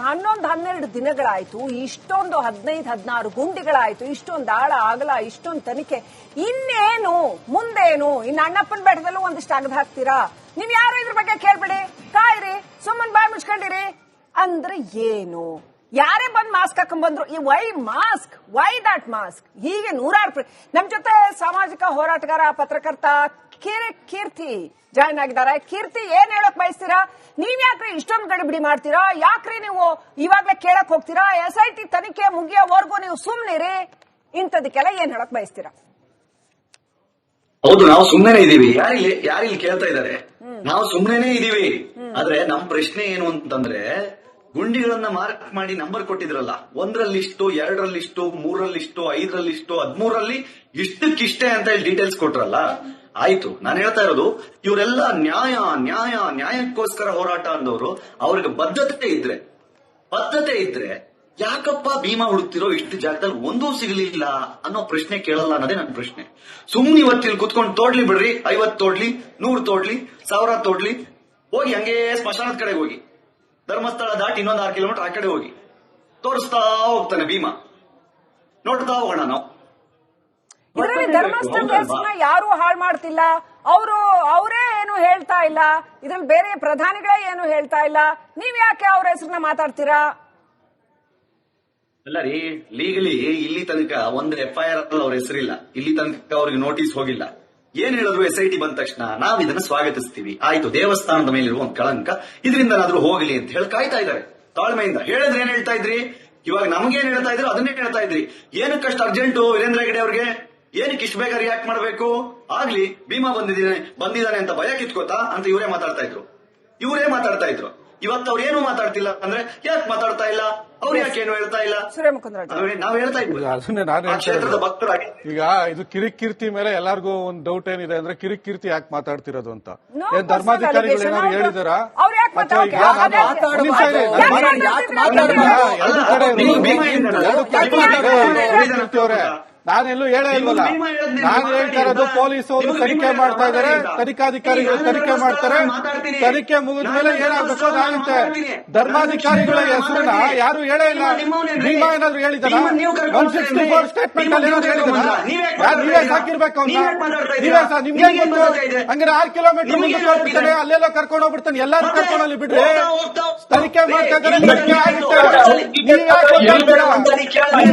ಹನ್ನೊಂದು ಹನ್ನೆರಡು ದಿನಗಳಾಯ್ತು, ಇಷ್ಟೊಂದು ಹದಿನೈದು, ಹದಿನಾರು ಗುಂಡಿಗಳಾಯ್ತು, ಇಷ್ಟೊಂದು ಆಳ, ಆಗಲ, ಇಷ್ಟೊಂದು ತನಿಖೆ. ಇನ್ನೇನು, ಮುಂದೇನು, ಇನ್ನು ಅಣ್ಣಪ್ಪನ ಬೆಟ್ಟದಲ್ಲೂ ಒಂದಿಷ್ಟು ಅಗದ್ ಹಾಕ್ತೀರಾ? ನೀವ್ ಯಾರು ಇದ್ರ ಬಗ್ಗೆ ಕೇಳ್ಬೇಡಿ. ಕಾಯ್ರಿ, ಸುಮ್ಮನ್ ಬಾಯ್ ಮುಚ್ಕೊಂಡಿರಿ. ಅಂದ್ರೆ ಏನು? ಯಾರೇ ಬಂದ್ ಮಾಸ್ಕ್ ಹಾಕೊಂಡ್ ಬಂದ್ರು ಈ why mask why that mask ಹೀಗೆ ನೂರಾರು ನಮ್ ಜೊತೆ ಸಾಮಾಜಿಕ ಹೋರಾಟಗಾರ ಪತ್ರಕರ್ತ ಕಿರಿ ಕೀರ್ತಿ ಜಾಯ್ನ್ ಆಗಿದ್ದಾರೆ. ಕೀರ್ತಿ ಏನ್ ಹೇಳಕ್ ಬಯಸ್ತೀರಾ? ನೀವ್ ಯಾಕ್ರಿ ಇಷ್ಟೊಂದು ಗಡಿಬಿಡಿ ಮಾಡ್ತೀರಾ? ಯಾಕ್ರಿ ನೀವು ಇವಾಗ್ಲೇ ಕೇಳಕ್ ಹೋಗ್ತೀರಾ? ಎಸ್ ಐ ಟಿ ತನಿಖೆ ಮುಗಿಯೋವರೆಗೂ ನೀವು ಸುಮ್ನಿರಿ. ಇಂಥದಕ್ಕೆಲ್ಲ ಏನ್ ಹೇಳಕ್ ಬಯಸ್ತೀರಾ? ಹೌದು ನಾವು ಸುಮ್ಮನೆ ಇದೀವಿ. ಯಾರಿಲ್ಲಿ ಯಾರಿಲ್ಲಿ ಕೇಳ್ತಾ ಇದ್ದಾರೆ? ನಾವು ಸುಮ್ಮನೆ ಇದೀವಿ. ಆದ್ರೆ ನಮ್ ಪ್ರಶ್ನೆ ಏನು ಅಂತಂದ್ರೆ ಗುಂಡಿಗಳನ್ನ ಮಾರ್ಕ್ ಮಾಡಿ ನಂಬರ್ ಕೊಟ್ಟಿದ್ರಲ್ಲ, ಒಂದರಲ್ಲಿಷ್ಟು, ಎರಡರಲ್ಲಿಷ್ಟು, ಮೂರರಲ್ಲಿಷ್ಟು, ಐದರಲ್ಲಿಷ್ಟು ಹದ್ಮೂರಲ್ಲಿ ಇಷ್ಟಕ್ಕಿಷ್ಟೇ ಅಂತ ಹೇಳಿ ಡೀಟೇಲ್ಸ್ ಕೊಟ್ರಲ್ಲ? ಆಯ್ತು, ನಾನು ಹೇಳ್ತಾ ಇರೋದು, ಇವರೆಲ್ಲ ನ್ಯಾಯ ನ್ಯಾಯ, ನ್ಯಾಯಕ್ಕೋಸ್ಕರ ಹೋರಾಟ ಅಂದವರು, ಅವ್ರಿಗೆ ಬದ್ಧತೆ ಇದ್ರೆ ಬದ್ಧತೆ ಇದ್ರೆ ಯಾಕಪ್ಪ ಭೀಮಾ ಹುಡುಕ್ತಿರೋ ಇಷ್ಟು ಜಾಗದಲ್ಲಿ ಒಂದೂ ಸಿಗಲಿಲ್ಲ ಅನ್ನೋ ಪ್ರಶ್ನೆ ಕೇಳಲ್ಲ ಅನ್ನೋದೇ ನನ್ನ ಪ್ರಶ್ನೆ. ಸುಮ್ನೆ ಇವತ್ತಿಲ್ಲಿ ಕುತ್ಕೊಂಡು ತೋಡ್ಲಿ ಬಿಡ್ರಿ ಐವತ್ ತೋಡ್ಲಿ, ನೂರ್ ತೋಡ್ಲಿ, ಸಾವಿರ ತೋಡ್ಲಿ, ಹೋಗಿ ಹಂಗೇ ಸ್ಮಶಾನದ ಕಡೆಗೆ ಹೋಗಿ. ಧರ್ಮಸ್ಥಳ ದಾಟಿ ಇನ್ನೊಂದು ಆರು ಕಿಲೋಮೀಟರ್ ಆ ಕಡೆ ಹೋಗಿ. ತೋರಿಸ್ತಾ ಹೋಗ್ತಾನೆ ಭೀಮಾ. ನೋಡ್ತಾ ಹೋಗೋಣ ನಾವು. ಇದರಲ್ಲಿ ಧರ್ಮಸ್ಥಳ ದೇವಸ್ಥಾನ ಯಾರು ಹಾಳು ಮಾಡ್ತಿಲ್ಲ. ಅವರು ಅವರೇ ಏನು ಹೇಳ್ತಾ ಇಲ್ಲ. ಇದ್ರಲ್ಲಿ ಬೇರೆ ಪ್ರಧಾನಿಗಳೇ ಏನು ಹೇಳ್ತಾ ಇಲ್ಲ. ನೀವ್ ಯಾಕೆ ಅವ್ರ ಹೆಸರನ್ನ ಮಾತಾಡ್ತೀರಾ? ಅಲ್ಲ ರೀ ಲೀಗಲಿ ಇಲ್ಲಿ ತನಕ ಒಂದು ಎಫ್ ಐ ಆರ್ ಅವ್ರ ಹೆಸರಿಲ್ಲ. ಇಲ್ಲಿ ತನಕ ಅವ್ರಿಗೆ ನೋಟಿಸ್ ಹೋಗಿಲ್ಲ. ಏನ್ ಹೇಳಿದ್ರು ಎಸ್ ಐ ಟಿ ಬಂದ ತಕ್ಷಣ? ನಾವು ಇದನ್ನ ಸ್ವಾಗತಿಸ್ತೀವಿ. ಆಯ್ತು, ದೇವಸ್ಥಾನದ ಮೇಲೆ ಒಂದು ಕಳಂಕ. ಇದರಿಂದನಾದ್ರೂ ಹೋಗಲಿ ಅಂತ ಹೇಳಿ ಕಾಯ್ತಾ ಇದ್ದಾರೆ. ತಾಳ್ಮೆಯಿಂದ. ಹೇಳಿದ್ರೆ ಏನ್ ಹೇಳ್ತಾ ಇದ್ರಿ? ಇವಾಗ ನಮ್ಗೇನ್ ಹೇಳ್ತಾ ಇದ್ರು? ಅದನ್ನೇ ಹೇಳ್ತಾ ಇದ್ರಿ. ಏನಕ್ಕಷ್ಟು ಅರ್ಜೆಂಟು ವೀರೇಂದ್ರ ಹೆಗಡೆ ಅವ್ರಿಗೆ? ಏನಕ್ಕೆ ಇಷ್ಟು ಬೇಗ ರಿಯಾಕ್ಟ್ ಮಾಡಬೇಕು? ಆಗ್ಲಿ, ಭೀಮಾ ಬಂದಿದ್ದಾನೆ ಬಂದಿದ್ದಾನೆ ಅಂತ ಭಯ ಕಿತ್ಕೋತಾ ಅಂತ ಇವರೇ ಮಾತಾಡ್ತಾ ಇದ್ರು. ಇವರೇ ಮಾತಾಡ್ತಾ ಇದ್ರು. ಇವತ್ತು ಅವ್ರು ಏನು ಮಾತಾಡ್ತಿಲ್ಲ ಅಂದ್ರೆ ಯಾಕೆ ಮಾತಾಡ್ತಾ ಇಲ್ಲ? ಅವ್ರು ಯಾಕೆ ಏನು ಹೇಳ್ತಾ ಇಲ್ಲ? ನಾವ್- ಹೇಳ್ತಾ ಇದ್ವಿ. ಈಗ ನಾನು ಹೇಳ್ತಾ ಕ್ಷೇತ್ರದ ಭಕ್ತರಾಗಿ. ಈಗ ಇದು ಕಿರಿಕ್ ಕೀರ್ತಿ ಮೇಲೆ ಎಲ್ಲಾರ್ಗೂ ಒಂದು ಡೌಟ್ ಏನಿದೆ ಅಂದ್ರೆ ಕಿರಿಕ್ ಕೀರ್ತಿ ಯಾಕೆ ಮಾತಾಡ್ತಿರೋದು ಅಂತ. ಏನ್ ಧರ್ಮಾಧಿಕಾರಿಗಳು ಏನಾದ್ರು ಹೇಳಿದಾರ? ಎರಡು ಕಡೆ ನಾನೆಲ್ಲೂ ಹೇಳೇ ಇಲ್ವಲ್ಲ? ನಾನು ಹೇಳ್ತಾ ಇರೋದು. ಪೊಲೀಸ್ ಅವರು ನೀವು ತನಿಖೆ ಮಾಡ್ತಾ ಇದಾರೆ. ತನಿಖಾಧಿಕಾರಿಗಳು ತನಿಖೆ ಮಾಡ್ತಾರೆ. ತನಿಖೆ ಮುಗಿದ ಮೇಲೆ ಏನಾಗಬೇಕು ನಾನಂತೆ ಧರ್ಮಾಧಿಕಾರಿಗಳ ಹೆಸರನ್ನ ಯಾರು ಹೇಳೇ ಇಲ್ಲ. ನಿಮ್ಮ ಏನಾದ್ರು ಹೇಳಿದಾರ ಒನ್ ಸಿಕ್ಸ್ಟಿ ಫೋರ್ ಸ್ಟೇಟ್ಮೆಂಟ್ ಅಲ್ಲಿ ಏನಾದ್ರು ಹೇಳಿದಾರ ಯಾರು ನೀವೇ ಹಾಕಿರ್ಬೇಕು ಸಾಕಿರ್ಬೇಕು ಅಂತ ನೀವ್ ಯಾಕೆ ಮಾತಾಡ್ತಾ ನೀವೇ ಇದ್ದೀರಾ? ಸಾ- ನಿಮ್ಗೆ ಗೊತ್ತು? ಹಂಗಾರೆ ಆರು ಕಿಲೋಮೀಟರ್ ಮುಂದೆ ಹೋಗ್ಬಿಡ್ತಾನೆ? ಅಲ್ಲೆಲ್ಲೋ ಕರ್ಕೊಂಡು ಹೋಗ್ಬಿಡ್ತಾನೆ. ಎಲ್ಲಾರು ಕರ್ಕೊಂಡು ಅಲ್ಲಿ ಬಿಡ್ರಿ ತನಿಖೆ ಮಾಡ್ತಾ ಇದ್ದಾರೆ. ತನಿಖೆ ಆಗುತ್ತೆ. ನೀವ್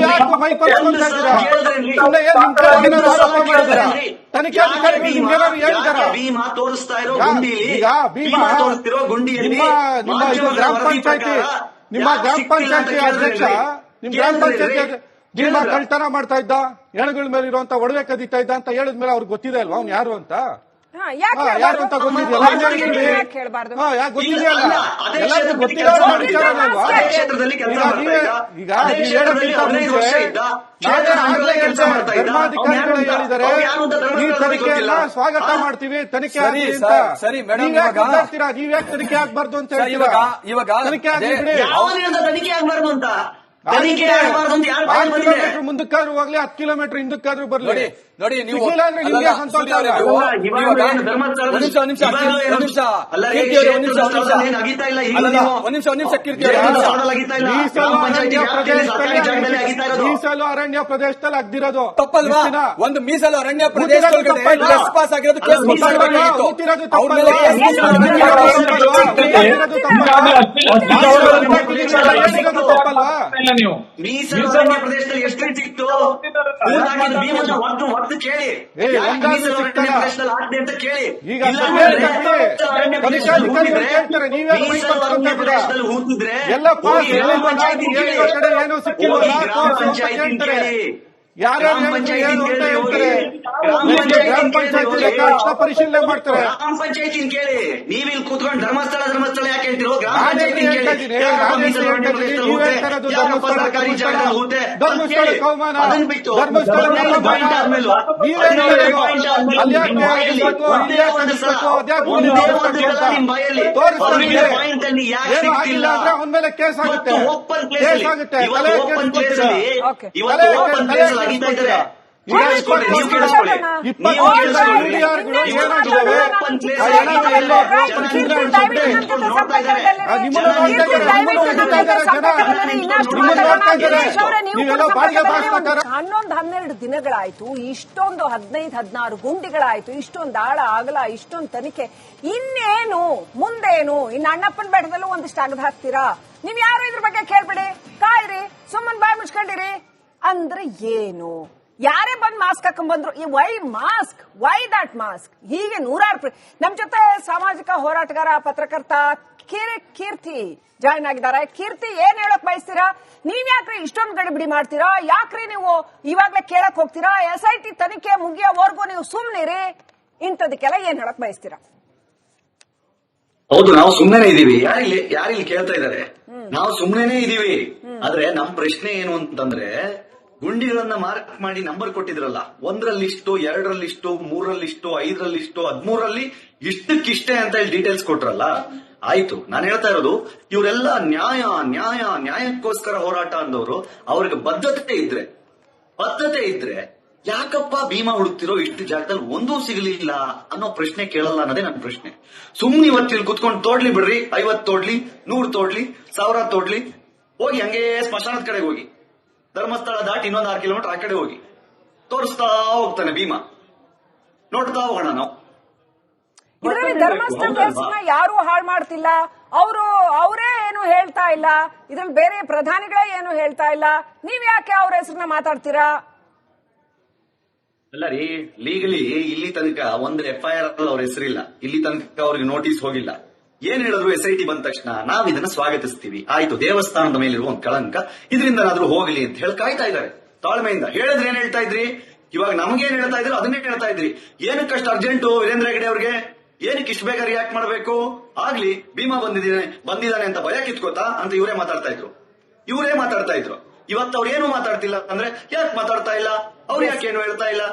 ಯಾಕೆ ಮೈ ಕೊಚ್ಕೊಂತಾ ಇದ್ದೀರಾ? ಭೀಮಾ- ತೋರಿಸ್ತಾ ಇರೋ ಭೀಮಾ ತೋರಿಸ್ತಿರೋ ಗುಂಡಿಯಲ್ಲಿ ನಿಮ್ಮ ನಿಮ್ಮ ಗ್ರಾಮ ಪಂಚಾಯತಿ ನಿಮ್ಮ ಗ್ರಾಮ ಪಂಚಾಯತಿ ಅಧ್ಯಕ್ಷ? ನಿಮ್ ಗ್ರಾಮ ಪಂಚಾಯತಿ ಕೇಳಿದ್ರೇನ್ರಿ? ಕಳ್ತನ ಮಾಡ್ತಾ ಇದ್ದ ಹೆಣಗಳ ಮೇಲೆ ಇರುವಂತ ಒಡವೆ ಕದೀತಾ ಇದ್ದ ಅಂತ ಹೇಳಿದ್ಮೇಲೆ ಅವ್ರಿಗೆ ಗೊತ್ತಿದೆ ಅಲ್ವಾ? ಅವ್ನು ಯಾರು ಅಂತ? ಕ್ಷೇತ್ರದಲ್ಲಿ ಕೆಲಸ ಮಾಡ್ತಾ ಇದ್ದ. ಈಗ ಕ್ಷೇತ್ರದಲ್ಲಿ ಹದಿನೈದು ವರ್ಷ ಇದ್ದ. ಕೆಲಸ ಮಾಡ್ತಾ ಇದ್ದ. ಸ್ವಾಗತ? ಮಾಡ್ತೀವಿ ತನಿಖೆ ಸರಿ, ಮೇಡಮ್, ನೀವ್ ಯಾಕೆ ತನಿಖೆ ಆಗ್ಬಾರ್ದು ಅಂತ ಹೇಳಿ ಇವಾಗ- ಇವಾಗ ತನಿಖೆ ಆಗ್ಬಾರ್ದು ಅಂತ? ಮುಂದಕ್ಕಾದ್ರೂ ಹೋಗ್ಲಿ ಹತ್ತು ಕಿಲೋಮೀಟರ್ ಹಿಂದಕ್ಕಾದ್ರೂ ಬರ್ಲಿ. ನೋಡಿ ನೀವು. ಮೀಸಲು ಅರಣ್ಯ ವ್ಯಾಪ್ತಿಯಲ್ಲಿ ಸರ್ಕಾರಿ ಜಾಗದಲ್ಲಿ ಅಗೀತಾ ಇರೋದು. ಮೀಸಲು ಅರಣ್ಯ ಪ್ರದೇಶದಲ್ಲಿ ಅಗ್ದಿರೋದು. ತಪ್ಪಲ್ವಾ. ಒಂದು ಮೀಸಲು ಅರಣ್ಯ ಪ್ರದೇಶ? ಪಾಸ್ ಆಗಿರೋದು ತಪ್ಪಲ್ವಾ? ನೀವು. ಮೀಸಲು ಅರಣ್ಯ ಪ್ರದೇಶದಲ್ಲಿ ಎಷ್ಟು ರೀತಿ ಇತ್ತು? ಒಟ್ಟು ಒಟ್ಟು ಕೇಳಿ. ಮೀಸಲು ಅರಣ್ಯ ಪ್ರದೇಶದಲ್ಲಿ ಆಗ್ದೆ ಅಂತ ಕೇಳಿ. ಅರಣ್ಯ ಪ್ರದೇಶದಲ್ಲಿ ಹೂತಿದ್ರೆ, ಎಲ್ಲ ಪಂಚಾಯತಿ ಕೇಳಿ. ಗ್ರಾಮ ಪಂಚಾಯತಿ ಪರಿಶೀಲನೆ ಮಾಡ್ತಾರೆ. ಗ್ರಾಮ ಪಂಚಾಯತಿ ಕೇಳಿ. ನೀವ್ ಇಲ್ಲಿ ಕೂತ್ಕೊಂಡು ಧರ್ಮಸ್ಥಳ ಧರ್ಮಸ್ಥಳ ಯಾಕೆ ಹೇಳ್ತಿರೋ? ಗ್ರಾಮ ಪಂಚಾಯತಿ ಸರ್ಕಾರಿ ಅದನ್ನ ಬಿಟ್ಟು ಪಾಯಿಂಟ್ ಆದ್ಮೇಲೂ. ಪಾಯಿಂಟ್ ಅಲ್ಲಿ ಯಾಕೆ ಸಿಗ್ತಿಲ್ಲ? ಅವನ ಮೇಲೆ ಕೇಸ್ ಆಗುತ್ತೆ. ಓಪನ್ ಪ್ಲೇಸ್ ಆಗುತ್ತೆ. ಇವತ್ತು ಓಪನ್ ಕೇಸ್ ಪ್ಲೇಸ್ ಅಲ್ಲಿ ಇವತ್ತು ಓಪನ್ ತಲೆ ಪ್ಲೇಸ್ ಅಲ್ಲಿ ಹನ್ನೊಂದ್ ಇದ್ದಾರೆ ಈಗ ಕೇಳಿಸ್ಕೊಳ್ಳಿ ನೀವು ಇಪ್ಪತ್ತು ಕೇಳಿಸ್ಕೊಳ್ಳಿ ಇಪ್ಪತ್ತು ನೀವು ಕೇಳಿಸ್ಕೊಳ್ಳಿ ಮಿಲಿಯಾರ್ಡ್ಗಳು ಇವತ್ತು ಏನಾಗಿದ್ದಾವೆ? ಓಪನ್ ಪ್ಲೇಸ್ ಆ ಅಲ್ಲಿ ಏನಾದ್ರು ಎಲ್ಲೋ ಜನ ಪ್ರಪಂಚದಲ್ಲಿ ನೋಡ್ತಾ ಇದ್ದಾರೆ. ನೋಡ್ತಾ ಇದ್ದಾರೆ ಆ ನಿಮ್ಮನ್ನ ನೋಡ್ತಾ ಇದ್ದಾರೆ, ನಿಮ್ಮನ್ನ ನೋಡ್ತಾ ಇದ್ದಾರೆ ಜನ. ಇನ್ನಷ್ಟು ನಿಮ್ಮನ್ನ ಮಾತಾಡೋಣ. ನೋಡ್ತಾ ಇದ್ದಾರೆ. ಗಿರೀಶ್ ಅವರೇ, ನೀವು ನೀವೆಲ್ಲ ಕೂಡ ಬಾಡಿಗೆ ಸಂಪರ್ಕದಲ್ಲಿ ಹನ್ನೊಂದು ಹನ್ನೆರಡು ದಿನಗಳಾಯ್ತು ಇಷ್ಟೊಂದು ಹದಿನೈದು ಹದಿನಾರು ಗುಂಡಿಗಳಾಯ್ತು ಇಷ್ಟೊಂದು ಆಳ ಆಗಲ ಇಷ್ಟೊಂದು ತನಿಖೆ ಇನ್ನೇನು ಮುಂದೇನು ಇನ್ನು ಅಣ್ಣಪ್ಪನ ಬೆಟ್ಟದಲ್ಲೂ ಒಂದಿಷ್ಟು ಅಗದ ಹಾಕ್ತೀರಾ ನೀವ್ ಯಾರು ಇದ್ರ ಬಗ್ಗೆ ಕೇಳ್ಬೇಡಿ ಕಾಯ್ರಿ ಸುಮ್ಮನ್ ಬಾಯ್ ಮುಚ್ಕೊಂಡಿರಿ ಅಂದ್ರೆ ಏನು? ಯಾರೇ ಬಂದ್ ಮಾಸ್ಕ್ ಹಾಕೊಂಡ್ ಬಂದ್ರು ಈ why mask why that mask ಹೀಗೆ ನೂರಾರು ನಮ್ ಜೊತೆ ಸಾಮಾಜಿಕ ಹೋರಾಟಗಾರ ಪತ್ರಕರ್ತ ಕಿರಿ ಕೀರ್ತಿ ಜಾಯ್ನ್ ಆಗಿದ್ದಾರೆ. ಕೀರ್ತಿ ಏನ್ ಹೇಳಕ್ ಬಯಸ್ತೀರಾ? ನೀವ್ ಯಾಕ್ರಿ ಇಷ್ಟೊಂದು ಗಡಿಬಿಡಿ ಮಾಡ್ತೀರಾ? ಯಾಕ್ರಿ ನೀವು ಇವಾಗ್ಲೇ ಕೇಳಕ್ ಹೋಗ್ತೀರಾ? ಎಸ್ ಐ ಟಿ ತನಿಖೆ ಮುಗಿಯೋವರೆಗೂ ನೀವು ಸುಮ್ನಿರಿ. ಇಂಥದಕ್ಕೆಲ್ಲ ಏನ್ ಹೇಳಕ್ ಬಯಸ್ತೀರಾ? ಹೌದು ನಾವು ಸುಮ್ಮನೆ ಇದೀವಿ. ಯಾರಿಲ್ಲಿ ಯಾರಿಲ್ಲಿ ಕೇಳ್ತಾ ಇದ್ದಾರೆ? ನಾವು ಸುಮ್ಮನೆ ಇದೀವಿ. ಆದ್ರೆ ನಮ್ ಪ್ರಶ್ನೆ ಏನು ಅಂತಂದ್ರೆ ಗುಂಡಿಗಳನ್ನ ಮಾರ್ಕ್ ಮಾಡಿ ನಂಬರ್ ಕೊಟ್ಟಿದ್ರಲ್ಲ, ಒಂದರಲ್ಲಿಷ್ಟು, ಎರಡರಲ್ಲಿಷ್ಟು, ಮೂರರಲ್ಲಿಷ್ಟು, ಐದರಲ್ಲಿಷ್ಟು, ಹದ್ಮೂರಲ್ಲಿ ಇಷ್ಟಕ್ಕಿಷ್ಟೇ ಅಂತ ಹೇಳಿ ಡೀಟೇಲ್ಸ್ ಕೊಟ್ರಲ್ಲ? ಆಯ್ತು, ನಾನು ಹೇಳ್ತಾ ಇರೋದು, ಇವರೆಲ್ಲ ನ್ಯಾಯ ನ್ಯಾಯ, ನ್ಯಾಯಕ್ಕೋಸ್ಕರ ಹೋರಾಟ ಅಂದವರು, ಅವ್ರಿಗೆ ಬದ್ಧತೆ ಇದ್ರೆ ಬದ್ಧತೆ ಇದ್ರೆ ಯಾಕಪ್ಪ ಭೀಮಾ ಹುಡುಕ್ತಿರೋ ಇಷ್ಟು ಜಾಗದಲ್ಲಿ ಒಂದೂ ಸಿಗಲಿಲ್ಲ ಅನ್ನೋ ಪ್ರಶ್ನೆ ಕೇಳಲ್ಲ ಅನ್ನೋದೇ ನನ್ನ ಪ್ರಶ್ನೆ. ಸುಮ್ನೆ ಇವತ್ತಿಲ್ಲಿ ಕುತ್ಕೊಂಡು ತೋಡ್ಲಿ ಬಿಡ್ರಿ ಐವತ್ ತೋಡ್ಲಿ, ನೂರ್ ತೋಡ್ಲಿ, ಸಾವಿರ ತೋಡ್ಲಿ, ಹೋಗಿ ಹಂಗೇ ಸ್ಮಶಾನದ ಕಡೆಗೆ ಹೋಗಿ. ಧರ್ಮಸ್ಥಳ ದಾಟಿ ಇನ್ನೊಂದು ಆರು ಕಿಲೋಮೀಟರ್ ಆ ಕಡೆ ಹೋಗಿ. ತೋರಿಸ್ತಾ ಹೋಗ್ತಾನೆ ಭೀಮಾ. ನೋಡ್ತಾ ಹೋಗೋಣ ನಾವು. ಇದರಲ್ಲಿ ಧರ್ಮಸ್ಥಳ ಕೇಸ್ನ ಯಾರು ಹಾಳು ಮಾಡ್ತಿಲ್ಲ. ಅವರು ಅವರೇ ಏನು ಹೇಳ್ತಾ ಇಲ್ಲ. ಇದ್ರಲ್ಲಿ ಬೇರೆ ಪ್ರಧಾನಿಗಳೇ ಏನು ಹೇಳ್ತಾ ಇಲ್ಲ. ನೀವ್ ಯಾಕೆ ಅವ್ರ ಹೆಸರನ್ನ ಮಾತಾಡ್ತೀರಾ? ಅಲ್ಲ ರೀ ಲೀಗಲಿ ಇಲ್ಲಿ ತನಕ ಒಂದು ಎಫ್ ಐ ಆರ್ ಅವ್ರ ಹೆಸರಿಲ್ಲ. ಇಲ್ಲಿ ತನಕ ಅವ್ರಿಗೆ ನೋಟಿಸ್ ಹೋಗಿಲ್ಲ. ಏನ್ ಹೇಳಿದ್ರು ಎಸ್ ಐ ಟಿ ಬಂದ ತಕ್ಷಣ? ನಾವ್ ಇದನ್ನ ಸ್ವಾಗತಿಸ್ತೀವಿ. ಆಯ್ತು, ದೇವಸ್ಥಾನದ ಮೇಲಿರುವ ಒಂದು ಕಳಂಕ. ಇದರಿಂದನಾದ್ರೂ ಹೋಗಲಿ ಅಂತ ಹೇಳಿ ಕಾಯ್ತಾ ಇದ್ದಾರೆ. ತಾಳ್ಮೆಯಿಂದ. ಹೇಳಿದ್ರೆ ಏನ್ ಹೇಳ್ತಾ ಇದ್ರಿ? ಇವಾಗ ನಮ್ಗೇನ್ ಹೇಳ್ತಾ ಇದ್ರು? ಅದನ್ನೇ ಹೇಳ್ತಾ ಇದ್ರಿ. ಏನಕ್ಕೆ ಅಷ್ಟು ಅರ್ಜೆಂಟು ವೀರೇಂದ್ರ ಹೆಗಡೆ ಅವ್ರಿಗೆ? ಏನಕ್ಕೆ ಇಷ್ಟು ಬೇಗ ರಿಯಾಕ್ಟ್ ಮಾಡಬೇಕು? ಆಗ್ಲಿ, ಭೀಮಾ ಬಂದಿದ್ದಾನೆ ಬಂದಿದ್ದಾನೆ ಅಂತ ಭಯ ಕಿತ್ಕೋತಾ ಅಂತ ಇವರೇ ಮಾತಾಡ್ತಾ ಇದ್ರು. ಇವರೇ ಮಾತಾಡ್ತಾ ಇದ್ರು. ಇವತ್ತು ಅವ್ರು ಏನು ಮಾತಾಡ್ತಿಲ್ಲ ಅಂದ್ರೆ ಯಾಕೆ ಮಾತಾಡ್ತಾ ಇಲ್ಲ? ಅವ್ರು ಯಾಕೆ ಏನು ಹೇಳ್ತಾ ಇಲ್ಲ?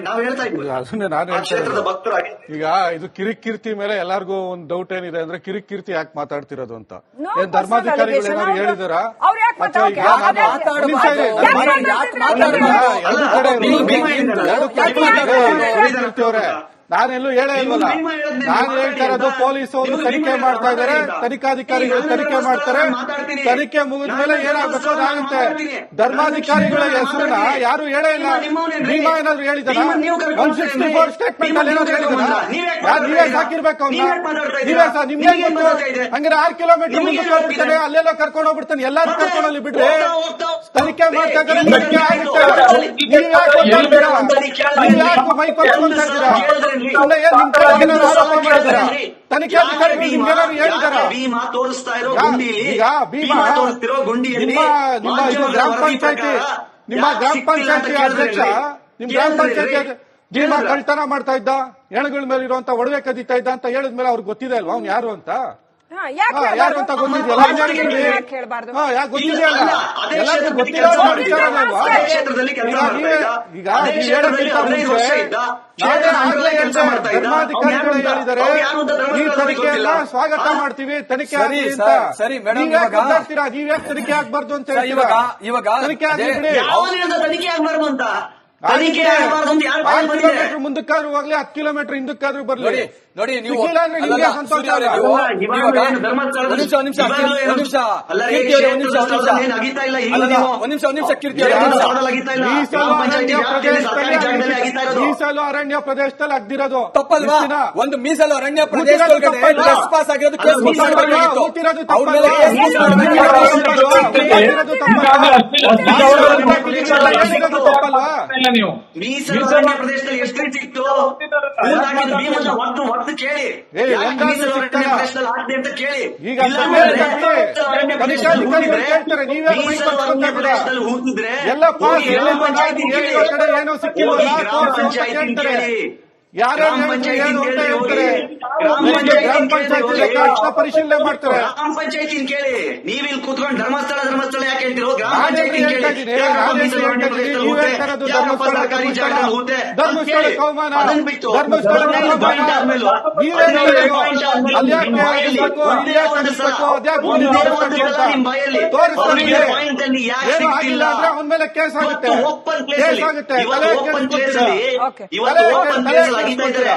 ನಾವ್- ಹೇಳ್ತಾ. ಭಕ್ತರಾಗಿ. ಈಗ ಇದು ಕಿರಿಕ್ ಕೀರ್ತಿ ಮೇಲೆ ಎಲ್ಲಾರ್ಗೂ ಒಂದು ಡೌಟ್ ಏನಿದೆ ಅಂದ್ರೆ ಕಿರಿಕ್ ಕೀರ್ತಿ ಯಾಕೆ ಮಾತಾಡ್ತಿರೋದು ಅಂತ? ಏನ್ ಧರ್ಮಾಧಿಕಾರಿಗಳು ಏನಾದ್ರು ಅಲ್ಲ, ಎರಡು ಕಡೆ ನೀವು ಇರೋದು. ಭೀಮಾ ಹೇಳಿದ್ರಲ್ಲ. ಎರಡು ಕಡೆ ಯಾಕೆ ಕೀರ್ತಿ ಅವರೇ, ನಾನೆಲ್ಲೂ ಹೇಳೇ ಇಲ್ವಲ್ಲ ನಾನು ಹೇಳ್ತಾ ಇರೋದು ಅವರು ತನಿಖೆ ಮಾಡ್ತಾ ಇದ್ದಾರೆ ತನಿಖಾಧಿಕಾರಿಗಳು ತನಿಖೆ ಮಾಡ್ತಾರೆ. ತನಿಖೆ ಮುಗಿದ ಮೇಲೆ ಏನಾಗಬೇಕು ಅದಾಗುತ್ತೆ ಧರ್ಮಾಧಿಕಾರಿಗಳ ನಾನು ಹೆಸರನ್ನ ಯಾರು ಹೇಳೇ ಇಲ್ಲ ನಿಮ್ಮ- ಏನಾದ್ರು ಹೇಳಿದಾರ ಒನ್ ಸಿಕ್ಸ್ಟಿ ಫೋರ್ ಸ್ಟೇಟ್ಮೆಂಟ್ ಅಲ್ಲಿ ಏನಾದ್ರು ಹೇಳಿದಾರ ನೀವ್ ಯಾಕೆ ಯಾರು ನೀವೇ ಹಾಕಿರ್ಬೇಕು ಸಾಕಿರ್ಬೇಕು ಅವ್ನ ನೀವ್ ಸರ್ ನಿಮ್ಗೆ? ಹಂಗಾರೆ ಆರು ಕಿಲೋಮೀಟರ್ ಮುಂದಕ್ಕೆ? ಹೋಗ್ಬಿಡ್ತಾನೆ ಅಲ್ಲೆಲ್ಲೋ ಕರ್ಕೊಂಡು ಹೋಗ್ಬಿಡ್ತಾನೆ ಎಲ್ಲಾರು ಕರ್ಕೊಂಡು ಅಲ್ಲಿ ಹೋಗ್ತಾ ತನಿಖೆ ಮಾಡ್ತಾ ಇದ್ದಾರೆ ತನಿಖೆ? ಆಗುತ್ತೆ ನೀವ್ ಯಾಕೆ ಮಾತಾಡ್ತೀರಾ? ಮೈ ಕೊಟ್ಕೊಂತಾ ಇದ್ದೀರಾ ಭೀಮಾ? ತೋರಿಸ್ತಾ ಇರೋ ಗುಂಡಿಯಲ್ಲಿ? ಭೀಮಾ ತೋರಿಸ್ತಿರೋ ಗುಂಡಿಯಲ್ಲಿ ಗ್ರಾಮ ಪಂಚಾಯತಿ ನಿಮ್ಮ ಗ್ರಾಮ ಪಂಚಾಯತಿ ಅಧ್ಯಕ್ಷ ನಿಮ್ ಗ್ರಾಮ? ಪಂಚಾಯತಿ ಭೀಮಾ ಕಳ್ತನ ಮಾಡ್ತಾ ಇದ್ದ ಹೆಣಗಳ ಮೇಲೆ ಇರುವಂತ ಒಡವೆ ಕದೀತಾ ಇದ್ದ ಅಂತ ಹೇಳಿದ್ಮೇಲೆ ಅವ್ರಿಗೆ ಗೊತ್ತಿದೆ ಅಲ್ವಾ? ಅವ್ನು ಯಾರು ಅಂತ? ಕ್ಷೇತ್ರದಲ್ಲಿ ಕೆಲಸ. ಸ್ವಾಗತ? ಮಾಡ್ತೀವಿ ತನಿಖೆ ಸರಿ, ಮೇಡಮ್, ನೀವ್ ಯಾಕೆ ಇವಾಗ- ಮಾತಾಡ್ತೀರಾ ನೀವ್ ಯಾಕೆ ತನಿಖೆ ಆಗ್ಬಾರ್ದು ಅಂತ ಇವಾಗ- ಇವಾಗ ತನಿಖೆ ತನಿಖೆ ಆಗ್ಬಾರ್ದು ಅಂತ? ಮುಂದಕ್ಕಾದ್ರೂ ಹೋಗ್ಲಿ ಹತ್ತು ಕಿಲೋಮೀಟರ್ ಹಿಂದಕ್ಕಾದ್ರೂ ಬರ್ಲಿ. ನೋಡಿ ನೀವು ನಿಮಿಷ ನಿಮಿಷ ನಿಮಿಷ. ನಿಮಿಷ ನಿಮಿಷ. ಅರಣ್ಯ. ಪ್ರದೇಶದಲ್ಲಿ ಅಗ್ದಿರೋದು. ತಪ್ಪಲ್ವಾ. ಒಂದು ಮೀಸಲು ಅರಣ್ಯ ಪ್ರದೇಶ ಪಾಸ್ ಆಗಿರೋದು ಮೀಸಲು ಅರಣ್ಯ ಪ್ರದೇಶದಲ್ಲಿ ಎಷ್ಟು ಕೇಳಿ. ಅಂತ ಹೂತಿದ್ರೆ, ಪಂಚಾಯತಿ ಪಂಚಾಯತಿ ಯಾರ್ಯಾರು ಗ್ರಾಮ ಪಂಚಾಯತಿ ಪರಿಶೀಲನೆ ಮಾಡ್ತಾರೆ. ಗ್ರಾಮ ಪಂಚಾಯತಿ ಕೇಳಿ. ನೀವಿಲ್ಲಿ ಕೂತ್ಕೊಂಡು ಧರ್ಮಸ್ಥಳ ಧರ್ಮಸ್ಥಳ ಯಾಕೆ ಹೇಳ್ತಿರೋ ಗ್ರಾಮ ನಾನೇ ಪಂಚಾಯತಿ ಹೇಳ್ತಾ ಕೇಳಿ ಇದ್ದೀನಿ, ಯಾಕಪ್ಪ ನಾನೇ ಮೀಸಲು ಅರಣ್ಯ ಹೇಳ್ತಾ ಇದ್ದೀನಿ, ಪ್ರದೇಶದಲ್ಲಿ ನೀವು ಹೂತೆ? ಹೇಳ್ತಾ ಇರೋದು ಯಾಕಪ್ಪ ಧರ್ಮಸ್ಥಳ ಸರ್ಕಾರಿ ಧರ್ಮಸ್ಥಳ ಜಾಗದಲ್ಲಿ ಹೂತೆ? ಧರ್ಮಸ್ಥಳ ಅಂತ ಕೇಳಿ. ಕೌಮಾನ ಅದನ್ನ ಬಿಟ್ಟು ಧರ್ಮಸ್ಥಳ ಪಾಯಿಂಟ್ ಆದ್ಮೇಲೆ ನೀವೇ ಹದಿನೈದು ಹೇಳ್ಬೇಕು. ಪಾಯಿಂಟ್ ಆದ್ಮೇಲೆ ಅಲ್ಲಿ ಯಾಕೆ ನಿಮ್ಮ ಬಾಯಲ್ಲಿ ಆಗಿಸ್ಬೇಕು, ಅಲ್ಲಿ ಯಾಕೆ ಒಂದೇ ಒಂದು ಸಲ, ಆಗಿಸ್ಬೇಕು, ಅದ್ಯಾಕೆ ಒಂದೇ ಮುಂದೆ ಒಂದು ಸಲ ಆಗಿಸ್ಬೇಕು ನಿಮ್ಮ ಬಾಯಲ್ಲಿ ತೋರಿಸ್ತಾರೆ ಹದಿನೈದು ನಿಮಗೆ. ಪಾಯಿಂಟ್ ಅಲ್ಲಿ ಯಾಕೆ ಏನು ಸಿಗ್ತಿಲ್ಲ ಅಂದ್ರೆ ಅವನ ಮೇಲೆ ಕೇಸ್ ಆಗುತ್ತೆ. ಇವತ್ತು ಓಪನ್ ಪ್ಲೇಸ್ ಕೇಸ್ ಆಗುತ್ತೆ ತಲೆ